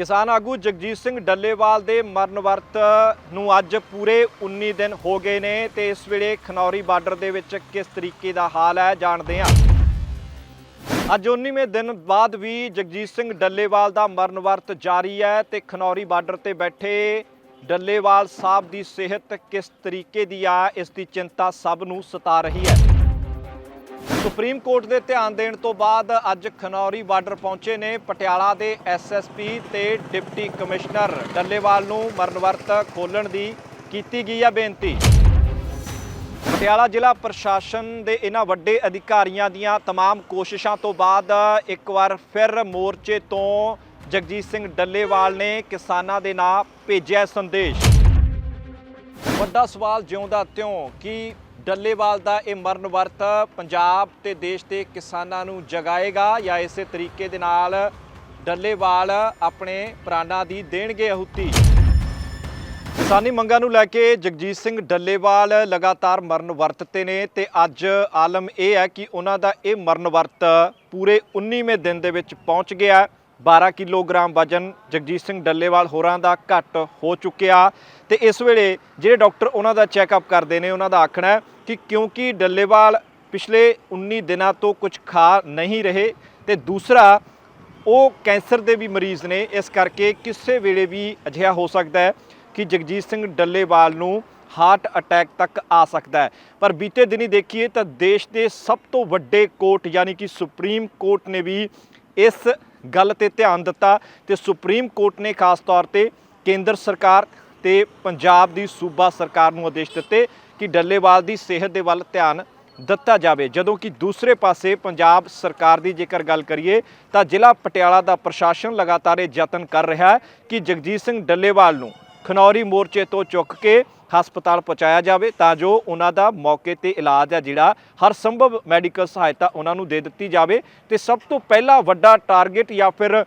ਕਿਸਾਨ ਆਗੂ ਜਗਜੀਤ ਸਿੰਘ ਡੱਲੇਵਾਲ ਦੇ ਮਰਨ ਵਰਤ ਨੂੰ ਅੱਜ ਪੂਰੇ 19 ਦਿਨ ਹੋ ਗਏ ਨੇ ਤੇ ਇਸ ਵੇਲੇ ਖਨੌਰੀ ਬਾਰਡਰ ਦੇ ਵਿੱਚ ਕਿਸ ਤਰੀਕੇ ਦਾ ਹਾਲ ਹੈ ਜਾਣਦੇ ਹਾਂ। ਅੱਜ 19ਵੇਂ ਦਿਨ ਬਾਅਦ ਵੀ ਜਗਜੀਤ ਸਿੰਘ ਡੱਲੇਵਾਲ ਦਾ ਮਰਨ ਵਰਤ ਜਾਰੀ ਹੈ ਤੇ ਖਨੌਰੀ ਬਾਰਡਰ ਤੇ ਬੈਠੇ ਡੱਲੇਵਾਲ ਸਾਹਿਬ ਦੀ ਸਿਹਤ ਕਿਸ ਤਰੀਕੇ ਦੀ ਆ, ਇਸ ਦੀ ਚਿੰਤਾ ਸਭ ਨੂੰ ਸਤਾ ਰਹੀ ਹੈ। ਸੁਪਰੀਮ ਕੋਰਟ ਦੇ ਧਿਆਨ ਦੇਣ ਤੋਂ ਬਾਅਦ ਅੱਜ ਖਨੌਰੀ ਬਾਰਡਰ ਪਹੁੰਚੇ ਨੇ ਪਟਿਆਲਾ ਦੇ ਐਸਐਸਪੀ ਤੇ ਡਿਪਟੀ ਕਮਿਸ਼ਨਰ ਡੱਲੇਵਾਲ ਨੂੰ ਮਰਨ ਵਰਤ ਖੋਲਣ ਦੀ ਕੀਤੀ ਗਈ ਹੈ ਬੇਨਤੀ ਪਟਿਆਲਾ ਜ਼ਿਲ੍ਹਾ ਪ੍ਰਸ਼ਾਸਨ ਦੇ ਇਹਨਾਂ ਵੱਡੇ ਅਧਿਕਾਰੀਆਂ ਦੀਆਂ तमाम ਕੋਸ਼ਿਸ਼ਾਂ ਤੋਂ ਬਾਅਦ ਇੱਕ ਵਾਰ ਫਿਰ ਮੋਰਚੇ ਤੋਂ ਜਗਜੀਤ ਸਿੰਘ ਡੱਲੇਵਾਲ ਨੇ ਕਿਸਾਨਾਂ ਦੇ ਨਾਂ ਭੇਜਿਆ ਸੰਦੇਸ਼ ਵੱਡਾ ਸਵਾਲ ਜਿਉਂਦਾ ਤਿਉਂ ਕਿ ਡੱਲੇਵਾਲ ਦਾ ਇਹ ਮਰਨ ਵਰਤ ਪੰਜਾਬ ਤੇ ਦੇਸ਼ ਦੇ ਕਿਸਾਨਾਂ ਨੂੰ ਜਗਾਏਗਾ ਜਾਂ ਇਸੇ ਤਰੀਕੇ ਦੇ ਨਾਲ ਡੱਲੇਵਾਲ ਆਪਣੇ ਪ੍ਰਾਣਾਂ ਦੀ ਦੇਣਗੇ ਆਹੂਤੀ। ਕਿਸਾਨੀ ਮੰਗਾਂ ਨੂੰ ਲੈ ਕੇ ਜਗਜੀਤ ਸਿੰਘ ਡੱਲੇਵਾਲ ਲਗਾਤਾਰ ਮਰਨ ਵਰਤਤੇ ਨੇ ਤੇ ਅੱਜ ਆਲਮ ਇਹ ਹੈ ਕਿ ਉਹਨਾਂ ਦਾ ਇਹ ਮਰਨ ਵਰਤ ਪੂਰੇ 19ਵੇਂ ਦਿਨ ਦੇ ਵਿੱਚ ਪਹੁੰਚ ਗਿਆ 12 ਕਿਲੋਗ੍ਰਾਮ ਵਜਨ ਜਗਜੀਤ ਸਿੰਘ ਡੱਲੇਵਾਲ ਹੋਰਾਂ ਦਾ ਘਟ ਹੋ ਚੁੱਕਿਆ ਤੇ ਇਸ ਵੇਲੇ ਜਿਹੜੇ ਡਾਕਟਰ ਉਹਨਾਂ ਦਾ ਚੈੱਕਅਪ ਕਰਦੇ ਨੇ, ਉਹਨਾਂ ਦਾ ਆਖਣਾ ਹੈ ਕਿ ਕਿਉਂਕਿ ਡੱਲੇਵਾਲ ਪਿਛਲੇ 19 ਦਿਨਾਂ ਤੋਂ ਕੁਝ ਖਾ ਨਹੀਂ ਰਹੇ ਤੇ ਦੂਸਰਾ, ਉਹ ਕੈਂਸਰ ਦੇ ਵੀ ਮਰੀਜ਼ ਨੇ, ਇਸ ਕਰਕੇ ਕਿਸੇ ਵੇਲੇ ਵੀ ਅਜਿਹਾ ਹੋ ਸਕਦਾ ਹੈ ਕਿ ਜਗਜੀਤ ਸਿੰਘ ਡੱਲੇਵਾਲ ਨੂੰ ਹਾਰਟ ਅਟੈਕ ਤੱਕ ਆ ਸਕਦਾ ਹੈ। ਪਰ ਬੀਤੇ ਦਿਨੀ ਦੇਖੀਏ ਤਾਂ ਦੇਸ਼ ਦੇ ਸਭ ਤੋਂ ਵੱਡੇ ਕੋਰਟ, ਯਾਨੀ ਕਿ ਸੁਪਰੀਮ ਕੋਰਟ ਨੇ ਵੀ ਇਸ ਗੱਲ ਤੇ ਧਿਆਨ ਦਿੱਤਾ ਤੇ ਸੁਪਰੀਮ ਕੋਰਟ ਨੇ ਖਾਸ ਤੌਰ ਤੇ ਕੇਂਦਰ ਸਰਕਾਰ ਤੇ ਪੰਜਾਬ ਦੀ ਸੂਬਾ ਸਰਕਾਰ ਨੂੰ ਆਦੇਸ਼ ਦਿੱਤੇ ਕਿ ਡੱਲੇਵਾਲ ਦੀ ਸਿਹਤ ਦੇ ਵੱਲ ਧਿਆਨ ਦਿੱਤਾ ਜਾਵੇ। ਜਦੋਂ ਕਿ ਦੂਸਰੇ ਪਾਸੇ ਪੰਜਾਬ ਸਰਕਾਰ ਦੀ ਜੇਕਰ ਗੱਲ ਕਰੀਏ ਤਾਂ ਜ਼ਿਲ੍ਹਾ ਪਟਿਆਲਾ ਦਾ ਪ੍ਰਸ਼ਾਸਨ ਲਗਾਤਾਰ ਇਹ ਯਤਨ ਕਰ ਰਿਹਾ ਹੈ ਕਿ ਜਗਜੀਤ ਸਿੰਘ ਡੱਲੇਵਾਲ ਨੂੰ ਖਨੌਰੀ ਮੋਰਚੇ ਤੋਂ ਚੁੱਕ ਕੇ ਹਸਪਤਾਲ ਪਹੁੰਚਾਇਆ ਜਾਵੇ ਤਾਂ ਜੋ ਉਹਨਾਂ ਦਾ ਮੌਕੇ ਤੇ ਇਲਾਜ ਹੈ ਜਿਹੜਾ ਹਰ ਸੰਭਵ ਮੈਡੀਕਲ ਸਹਾਇਤਾ ਉਹਨਾਂ ਨੂੰ ਦੇ ਦਿੱਤੀ ਜਾਵੇ। ਤੇ ਸਭ ਤੋਂ ਪਹਿਲਾ ਵੱਡਾ ਟਾਰਗੇਟ ਜਾਂ ਫਿਰ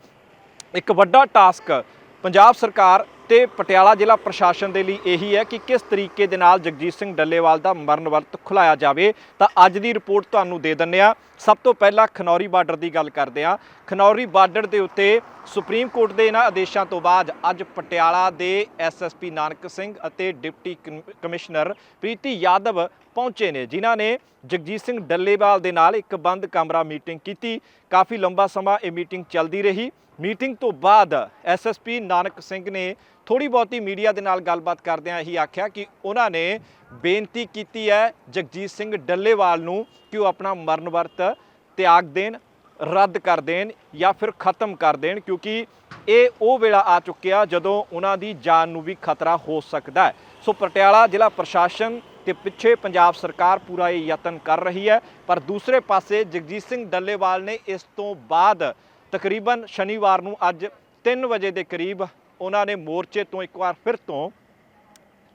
ਇੱਕ ਵੱਡਾ ਟਾਸਕ ਪੰਜਾਬ ਸਰਕਾਰ ਤੇ ਪਟਿਆਲਾ ਜ਼ਿਲ੍ਹਾ ਪ੍ਰਸ਼ਾਸਨ ਦੇ ਲਈ ਇਹੀ ਹੈ ਕਿ ਕਿਸ ਤਰੀਕੇ ਦੇ ਨਾਲ ਜਗਜੀਤ ਸਿੰਘ ਡੱਲੇਵਾਲ ਦਾ ਮਰਨ ਵਰਤ ਖੁਲਾਇਆ ਜਾਵੇ, ਤਾਂ ਅੱਜ ਦੀ ਰਿਪੋਰਟ ਤੁਹਾਨੂੰ ਦੇ ਦਿੰਨੇ ਆ ਸਭ ਤੋਂ ਪਹਿਲਾਂ ਖਨੌਰੀ ਬਾਰਡਰ ਦੀ ਗੱਲ ਕਰਦੇ ਆ ਖਨੌਰੀ ਬਾਰਡਰ ਦੇ ਉੱਤੇ ਸੁਪਰੀਮ ਕੋਰਟ ਦੇ ਇਹਨਾਂ ਆਦੇਸ਼ਾਂ ਤੋਂ ਬਾਅਦ ਅੱਜ ਪਟਿਆਲਾ ਦੇ ਐਸਐਸਪੀ ਨਾਨਕ ਸਿੰਘ ਅਤੇ deputy com- commissioner Preeti Yadav ਪਹੁੰਚੇ ਨੇ, ਜਿਨ੍ਹਾਂ ਨੇ ਜਗਜੀਤ ਸਿੰਘ ਡੱਲੇਵਾਲ ਦੇ ਨਾਲ ਇੱਕ ਬੰਦ ਕਮਰਾ ਮੀਟਿੰਗ ਕੀਤੀ। ਕਾਫੀ ਲੰਬਾ ਸਮਾਂ ਇਹ ਮੀਟਿੰਗ ਚੱਲਦੀ ਰਹੀ। ਮੀਟਿੰਗ ਤੋਂ ਬਾਅਦ ਐਸਐਸਪੀ ਨਾਨਕ ਸਿੰਘ ਨੇ ਥੋੜੀ ਬਹੁਤੀ ਮੀਡੀਆ ਦੇ ਨਾਲ ਗੱਲਬਾਤ ਕਰਦਿਆਂ ਇਹੀ ਆਖਿਆ ਕਿ ਉਹਨਾਂ ਨੇ ਬੇਨਤੀ ਕੀਤੀ ਹੈ ਜਗਜੀਤ ਸਿੰਘ ਡੱਲੇਵਾਲ ਨੂੰ ਕਿ ਉਹ ਆਪਣਾ ਮਰਨ ਵਰਤ ਤਿਆਗ ਦੇਣ। ਰੱਦ ਕਰ ਦੇਣ ਜਾਂ ਫਿਰ ਖਤਮ ਕਰ ਦੇਣ, ਕਿਉਂਕਿ ਇਹ ਉਹ ਵੇਲਾ ਆ ਚੁੱਕਿਆ ਜਦੋਂ ਉਹਨਾਂ ਦੀ ਜਾਨ ਨੂੰ ਵੀ ਖਤਰਾ ਹੋ ਸਕਦਾ ਹੈ। ਸੋ ਪਟਿਆਲਾ ਜ਼ਿਲ੍ਹਾ ਪ੍ਰਸ਼ਾਸਨ ਤੇ ਪਿੱਛੇ ਪੰਜਾਬ ਸਰਕਾਰ ਪੂਰਾ ਇਹ ਯਤਨ ਕਰ ਰਹੀ ਹੈ। ਪਰ ਦੂਸਰੇ ਪਾਸੇ ਜਗਜੀਤ ਸਿੰਘ ਡੱਲੇਵਾਲ ਨੇ ਇਸ ਤੋਂ ਬਾਅਦ ਤਕਰੀਬਨ ਸ਼ਨੀਵਾਰ ਨੂੰ ਅੱਜ 3 ਵਜੇ ਦੇ ਕਰੀਬ ਉਹਨਾਂ ਨੇ ਮੋਰਚੇ ਤੋਂ ਇੱਕ ਵਾਰ ਫਿਰ ਤੋਂ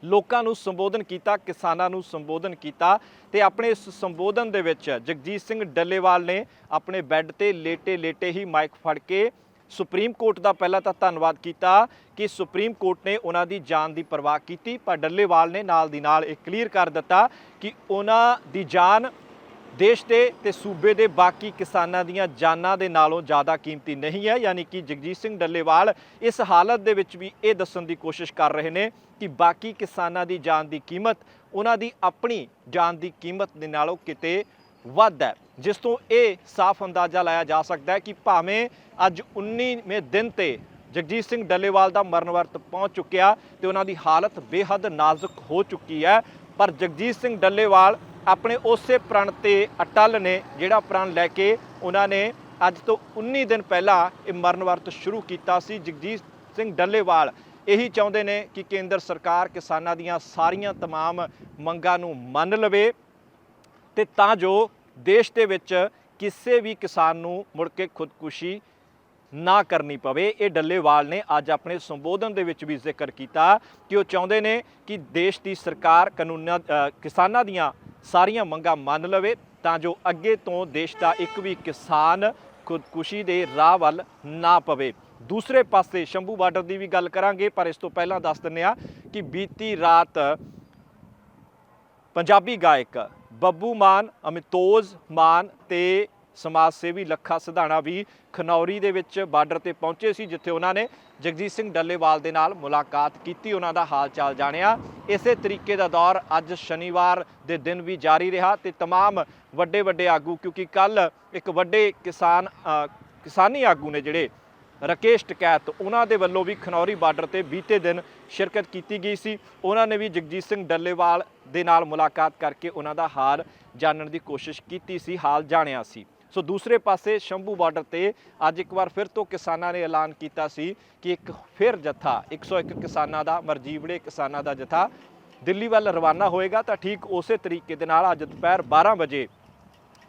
ਲੋਕਾਂ ਨੂੰ ਸੰਬੋਧਨ ਕੀਤਾ, ਕਿਸਾਨਾਂ ਨੂੰ ਸੰਬੋਧਨ ਕੀਤਾ ਤੇ ਆਪਣੇ ਇਸ ਸੰਬੋਧਨ ਦੇ ਵਿੱਚ ਜਗਜੀਤ ਸਿੰਘ ਡੱਲੇਵਾਲ ਨੇ ਆਪਣੇ ਬੈੱਡ ਤੇ ਲੇਟੇ ਲੇਟੇ ਹੀ ਮਾਈਕ ਫੜ ਕੇ ਸੁਪਰੀਮ ਕੋਰਟ ਦਾ ਪਹਿਲਾਂ ਤਾਂ ਧੰਨਵਾਦ ਕੀਤਾ ਕਿ ਸੁਪਰੀਮ ਕੋਰਟ ਨੇ ਉਹਨਾਂ ਦੀ ਜਾਨ ਦੀ ਪਰਵਾਹ ਕੀਤੀ, ਪਰ ਡੱਲੇਵਾਲ ਨੇ ਨਾਲ ਦੀ ਨਾਲ ਇਹ ਕਲੀਅਰ ਕਰ ਦਿੱਤਾ ਕਿ ਉਹਨਾਂ ਦੀ ਜਾਨ ਦੇਸ਼ ਦੇ ਤੇ ਸੂਬੇ ਦੇ ਬਾਕੀ ਕਿਸਾਨਾਂ ਦੀਆਂ ਜਾਨਾਂ ਦੇ ਨਾਲੋਂ ਜ਼ਿਆਦਾ ਕੀਮਤੀ ਨਹੀਂ ਹੈ। ਯਾਨੀ ਕਿ ਜਗਜੀਤ ਸਿੰਘ ਡੱਲੇਵਾਲ ਇਸ ਹਾਲਤ ਦੇ ਵਿੱਚ ਵੀ ਇਹ ਦੱਸਣ ਦੀ ਕੋਸ਼ਿਸ਼ ਕਰ ਰਹੇ ਨੇ ਕਿ ਬਾਕੀ ਕਿਸਾਨਾਂ ਦੀ ਜਾਨ ਦੀ ਕੀਮਤ, ਉਹਨਾਂ ਦੀ ਆਪਣੀ ਜਾਨ ਦੀ ਕੀਮਤ ਦੇ ਨਾਲੋਂ ਕਿਤੇ ਵੱਧ ਹੈ। ਜਿਸ ਤੋਂ ਇਹ ਸਾਫ਼ ਅੰਦਾਜ਼ਾ ਲਾਇਆ ਜਾ ਸਕਦਾ ਹੈ ਕਿ ਭਾਵੇਂ ਅੱਜ 19ਵੇਂ ਦਿਨ ਤੇ ਜਗਜੀਤ ਸਿੰਘ ਡੱਲੇਵਾਲ ਦਾ ਮਰਨ ਵਰਤ ਪਹੁੰਚ ਚੁੱਕਿਆ ਤੇ ਉਹਨਾਂ ਦੀ ਹਾਲਤ ਬੇਹੱਦ ਨਾਜ਼ੁਕ ਹੋ ਚੁੱਕੀ ਹੈ, ਪਰ ਜਗਜੀਤ ਸਿੰਘ ਡੱਲੇਵਾਲ ਆਪਣੇ ਉਸੇ ਪ੍ਰਣ ਤੇ ਅਟਲ ਨੇ ਜਿਹੜਾ ਪ੍ਰਣ ਲੈ ਕੇ ਉਹਨਾਂ ਨੇ ਅੱਜ ਤੋਂ 19 ਦਿਨ ਪਹਿਲਾਂ ਇਹ ਮਰਨ ਵਰਤ ਸ਼ੁਰੂ ਕੀਤਾ ਸੀ ਜਗਜੀਤ ਸਿੰਘ ਡੱਲੇਵਾਲ ਇਹੀ ਚਾਹੁੰਦੇ ਨੇ ਕਿ ਕੇਂਦਰ ਸਰਕਾਰ ਕਿਸਾਨਾਂ ਦੀਆਂ ਸਾਰੀਆਂ तमाम ਮੰਗਾਂ ਨੂੰ ਮੰਨ ਲਵੇ ਤੇ ਤਾਂ ਜੋ ਦੇਸ਼ ਦੇ ਵਿੱਚ ਕਿਸੇ ਵੀ ਕਿਸਾਨ ਨੂੰ ਮੁੜ ਕੇ ਖੁਦਕੁਸ਼ੀ ਨਾ ਕਰਨੀ ਪਵੇ ਇਹ ਡੱਲੇਵਾਲ ਨੇ ਅੱਜ ਆਪਣੇ ਸੰਬੋਧਨ ਦੇ ਵਿੱਚ ਵੀ ਜ਼ਿਕਰ ਕੀਤਾ ਕਿ ਉਹ ਚਾਹੁੰਦੇ ਨੇ ਕਿ ਦੇਸ਼ ਦੀ ਸਰਕਾਰ ਕਾਨੂੰਨਾਂ ਅ, ਕਿਸਾਨਾਂ ਦੀਆਂ ਸਾਰੀਆਂ ਮੰਗਾਂ ਮੰਨ ਲਵੇ ਤਾਂ ਜੋ ਅੱਗੇ ਤੋਂ ਦੇਸ਼ ਦਾ ਇੱਕ ਵੀ ਕਿਸਾਨ ਖੁਦਕੁਸ਼ੀ ਦੇ ਰਾਹ ਵੱਲ ਨਾ ਪਵੇ। ਦੂਸਰੇ ਪਾਸੇ ਸ਼ੰਭੂ ਬਾਰਡਰ ਦੀ ਵੀ ਗੱਲ ਕਰਾਂਗੇ, ਪਰ ਇਸ ਤੋਂ ਪਹਿਲਾਂ ਦੱਸ ਦਿੰਨੇ ਆ ਕਿ ਬੀਤੀ ਰਾਤ ਪੰਜਾਬੀ ਗਾਇਕ ਬੱਬੂ ਮਾਨ, ਅਮਿਤੋਜ਼ ਮਾਨ ਤੇ ਸਮਾਜ ਸੇਵੀ ਲੱਖਾ ਸਿਧਾਣਾ ਵੀ ਖਨੌਰੀ ਦੇ ਵਿੱਚ ਬਾਰਡਰ ਤੇ ਪਹੁੰਚੇ ਸੀ ਜਿੱਥੇ ਉਹਨਾਂ ਨੇ ਜਗਜੀਤ ਸਿੰਘ ਡੱਲੇਵਾਲ ਦੇ ਨਾਲ ਮੁਲਾਕਾਤ ਕੀਤੀ ਉਹਨਾਂ ਦਾ ਹਾਲ ਚਾਲ ਜਾਣਿਆ ਇਸੇ ਤਰੀਕੇ ਦਾ ਦੌਰ ਅੱਜ ਸ਼ਨੀਵਾਰ ਦੇ ਦਿਨ ਵੀ ਜਾਰੀ ਰਿਹਾ ਤੇ तमाम ਵੱਡੇ ਵੱਡੇ ਆਗੂ ਕਿਉਂਕਿ ਕੱਲ ਇੱਕ ਵੱਡੇ ਕਿਸਾਨ ਅ, ਕਿਸਾਨੀ ਆਗੂ ਨੇ ਜਿਹੜੇ ਰਕੇਸ਼ ਟਕੈਤ ਉਹਨਾਂ ਦੇ ਵੱਲੋਂ ਵੀ ਖਨੌਰੀ ਬਾਰਡਰ ਤੇ ਬੀਤੇ ਦਿਨ ਸ਼ਿਰਕਤ ਕੀਤੀ ਗਈ ਸੀ ਉਹਨਾਂ ਨੇ ਵੀ ਜਗਜੀਤ ਸਿੰਘ ਡੱਲੇਵਾਲ ਦੇ ਨਾਲ ਮੁਲਾਕਾਤ ਕਰਕੇ ਉਹਨਾਂ ਦਾ ਹਾਲ ਜਾਣਨ ਦੀ ਕੋਸ਼ਿਸ਼ ਕੀਤੀ ਸੀ ਹਾਲ ਜਾਣਿਆ ਸੀ ਸੋ ਦੂਸਰੇ ਪਾਸੇ ਸ਼ੰਭੂ ਬਾਰਡਰ ਤੇ ਅੱਜ ਇੱਕ ਵਾਰ ਫਿਰ ਤੋਂ ਕਿਸਾਨਾਂ ਨੇ ਐਲਾਨ ਕੀਤਾ ਸੀ ਕਿ ਇੱਕ ਫਿਰ ਜਥਾ 101 ਕਿਸਾਨਾਂ ਦਾ, ਮਰਜੀਵੜੇ ਕਿਸਾਨਾਂ ਦਾ ਜਥਾ ਦਿੱਲੀ ਵੱਲ ਰਵਾਨਾ ਹੋਏਗਾ। ਤਾਂ ਠੀਕ ਉਸੇ ਤਰੀਕੇ ਦੇ ਨਾਲ ਅੱਜ ਦੁਪਹਿਰ 12 ਵਜੇ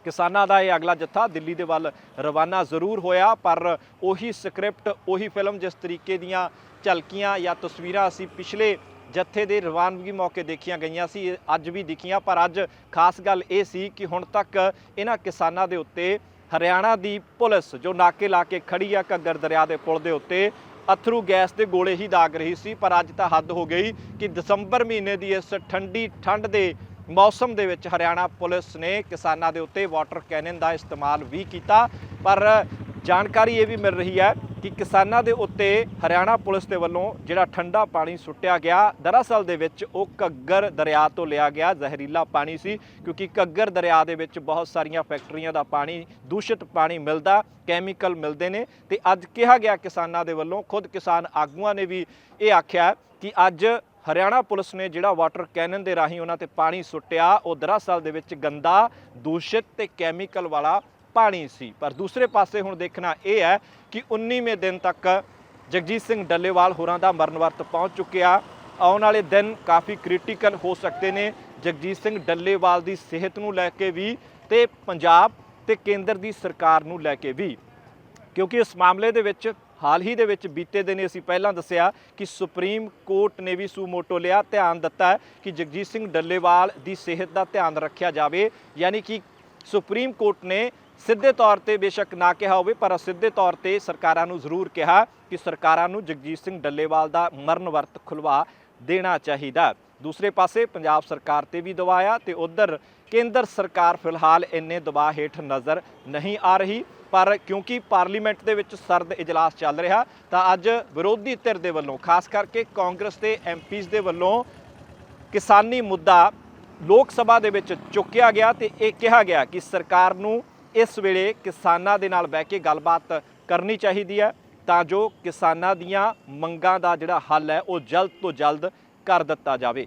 ਕਿਸਾਨਾਂ ਦਾ ਇਹ ਅਗਲਾ ਜੱਥਾ ਦਿੱਲੀ ਦੇ ਵੱਲ ਰਵਾਨਾ ਜ਼ਰੂਰ ਹੋਇਆ, ਪਰ ਉਹੀ ਸਕ੍ਰਿਪਟ, ਉਹੀ ਫਿਲਮ ਜਿਸ ਤਰੀਕੇ ਦੀਆਂ ਝਲਕੀਆਂ ਜਾਂ ਤਸਵੀਰਾਂ ਅਸੀਂ ਪਿਛਲੇ ਜੱਥੇ ਦੇ ਰਵਾਨਗੀ ਮੌਕੇ ਦੇਖੀਆਂ ਗਈਆਂ ਸੀ ਅੱਜ ਵੀ ਦਿਖੀਆਂ, ਪਰ ਅੱਜ ਖਾਸ ਗੱਲ ਇਹ ਸੀ ਕਿ ਹੁਣ ਤੱਕ ਇਹਨਾਂ ਕਿਸਾਨਾਂ ਦੇ ਉੱਤੇ ਹਰਿਆਣਾ ਦੀ ਪੁਲਿਸ ਜੋ ਨਾਕੇ ਲਾ ਕੇ ਖੜੀ ਆ ਘੱਗਰ ਦਰਿਆ ਦੇ ਪੁਲ ਦੇ ਉੱਤੇ, ਅਥਰੂ ਗੈਸ ਦੇ ਗੋਲੇ ਹੀ ਦਾਗ ਰਹੀ ਸੀ, ਪਰ ਅੱਜ ਤਾਂ ਹੱਦ ਹੋ ਗਈ ਕਿ ਦਸੰਬਰ ਮਹੀਨੇ ਦੀ ਇਸ ਠੰਡੀ ਠੰਡ ਦੇ ਮੌਸਮ ਦੇ ਵਿੱਚ ਹਰਿਆਣਾ ਪੁਲਿਸ ਨੇ ਕਿਸਾਨਾਂ ਦੇ ਉੱਤੇ ਵਾਟਰ ਕੈਨਨ ਦਾ ਇਸਤੇਮਾਲ ਵੀ ਕੀਤਾ, ਪਰ ਜਾਣਕਾਰੀ ਇਹ ਵੀ ਮਿਲ ਰਹੀ ਹੈ ਕਿ ਕਿਸਾਨਾਂ ਦੇ ਉੱਤੇ ਹਰਿਆਣਾ ਪੁਲਿਸ ਦੇ ਵੱਲੋਂ ਜਿਹੜਾ ਠੰਡਾ ਪਾਣੀ ਸੁੱਟਿਆ ਗਿਆ, ਦਰਅਸਲ ਦੇ ਵਿੱਚ ਉਹ ਘੱਗਰ ਦਰਿਆ ਤੋਂ ਲਿਆ ਗਿਆ, ਜ਼ਹਿਰੀਲਾ ਪਾਣੀ ਸੀ, ਕਿਉਂਕਿ ਘੱਗਰ ਦਰਿਆ ਦੇ ਵਿੱਚ ਬਹੁਤ ਸਾਰੀਆਂ ਫੈਕਟਰੀਆਂ ਦਾ ਪਾਣੀ, ਦੂਸ਼ਿਤ ਪਾਣੀ ਮਿਲਦਾ, ਕੈਮੀਕਲ ਮਿਲਦੇ ਨੇ ਤੇ ਅੱਜ ਕਿਹਾ ਗਿਆ ਕਿਸਾਨਾਂ ਦੇ ਵੱਲੋਂ, ਖੁਦ ਕਿਸਾਨ ਆਗੂਆਂ ਨੇ ਵੀ ਇਹ ਆਖਿਆ ਕਿ ਅੱਜ ਹਰਿਆਣਾ ਪੁਲਿਸ ਨੇ ਜਿਹੜਾ ਵਾਟਰ ਕੈਨਨ ਦੇ ਰਾਹੀਂ ਉਹਨਾਂ ਤੇ ਪਾਣੀ ਸੁੱਟਿਆ, ਉਹ ਦਰਅਸਲ ਦੇ ਵਿੱਚ ਗੰਦਾ, ਦੂਸ਼ਿਤ ਤੇ ਕੈਮੀਕਲ ਵਾਲਾ ਪਾਣੀ ਸੀ। ਪਰ ਦੂਸਰੇ ਪਾਸੇ ਹੁਣ ਦੇਖਣਾ ਇਹ ਹੈ ਕਿ 19ਵੇਂ ਦਿਨ ਤੱਕ ਜਗਜੀਤ ਸਿੰਘ ਡੱਲੇਵਾਲ ਹੋਰਾਂ ਦਾ ਮਰਨ ਵਰਤ ਪਹੁੰਚ ਚੁੱਕਿਆ। ਆਉਣ ਵਾਲੇ ਦਿਨ ਕਾਫੀ ਕ੍ਰਿਟੀਕਲ ਹੋ ਸਕਦੇ ਨੇ। ਜਗਜੀਤ ਸਿੰਘ ਡੱਲੇਵਾਲ ਦੀ ਸਿਹਤ ਨੂੰ ਲੈ ਕੇ ਵੀ ਤੇ ਪੰਜਾਬ ਤੇ ਕੇਂਦਰ ਦੀ ਸਰਕਾਰ ਨੂੰ ਲੈ ਕੇ ਵੀ। ਕਿਉਂਕਿ ਇਸ ਮਾਮਲੇ ਦੇ ਵਿੱਚ, ਹਾਲ ਹੀ ਦੇ ਵਿੱਚ ਬੀਤੇ ਦਿਨ ਅਸੀਂ ਪਹਿਲਾਂ ਦੱਸਿਆ ਕਿ ਸੁਪਰੀਮ ਕੋਰਟ ਨੇ ਵੀ ਸੂਮੋਟੋ ਲਿਆ। ਧਿਆਨ ਦਿੱਤਾ ਕਿ ਜਗਜੀਤ ਸਿੰਘ ਡੱਲੇਵਾਲ ਦੀ ਸਿਹਤ ਦਾ ਧਿਆਨ ਰੱਖਿਆ ਜਾਵੇ। ਯਾਨੀ ਕਿ ਸੁਪਰੀਮ ਕੋਰਟ ਨੇ ਸਿੱਧੇ ਤੌਰ ਤੇ ਬੇਸ਼ੱਕ ਨਾ ਕਿਹਾ ਹੋਵੇ, ਪਰ ਸਿੱਧੇ ਤੌਰ ਤੇ ਸਰਕਾਰਾਂ ਨੂੰ ਜ਼ਰੂਰ ਕਿਹਾ ਕਿ ਸਰਕਾਰਾਂ ਨੂੰ ਜਗਜੀਤ ਸਿੰਘ ਡੱਲੇਵਾਲ ਦਾ ਮਰਨ ਵਰਤ ਖੁਲਵਾ ਦੇਣਾ ਚਾਹੀਦਾ। ਦੂਸਰੇ ਪਾਸੇ ਪੰਜਾਬ ਸਰਕਾਰ ਤੇ ਵੀ ਦਬਾਇਆ ਤੇ ਉਧਰ ਕੇਂਦਰ ਸਰਕਾਰ ਫਿਲਹਾਲ ਇੰਨੇ ਦਬਾਅ ਹੇਠ ਨਜ਼ਰ ਨਹੀਂ ਆ ਰਹੀ। ਪਰ ਕਿਉਂਕਿ ਪਾਰਲੀਮੈਂਟ ਦੇ ਵਿੱਚ ਸਰਦ ਇਜਲਾਸ ਚੱਲ ਰਿਹਾ, ਤਾਂ ਅੱਜ ਵਿਰੋਧੀ ਧਿਰ ਦੇ ਵੱਲੋਂ, ਖਾਸ ਕਰਕੇ ਕਾਂਗਰਸ ਦੇ ਐਮਪੀਜ਼ ਦੇ ਵੱਲੋਂ ਕਿਸਾਨੀ ਮੁੱਦਾ ਲੋਕ ਸਭਾ ਦੇ ਵਿੱਚ ਚੁੱਕਿਆ ਗਿਆ ਤੇ ਇਹ ਕਿਹਾ ਗਿਆ ਕਿ ਸਰਕਾਰ ਨੂੰ ਇਸ ਵੇਲੇ ਕਿਸਾਨਾਂ ਦੇ ਨਾਲ ਬਹਿ ਕੇ ਗੱਲਬਾਤ ਕਰਨੀ ਚਾਹੀਦੀ ਹੈ ਤਾਂ ਜੋ ਕਿਸਾਨਾਂ ਦੀਆਂ ਮੰਗਾਂ ਦਾ ਜਿਹੜਾ ਹੱਲ ਹੈ ਉਹ ਜਲਦ ਤੋਂ ਜਲਦ ਕਰ ਦਿੱਤਾ ਜਾਵੇ।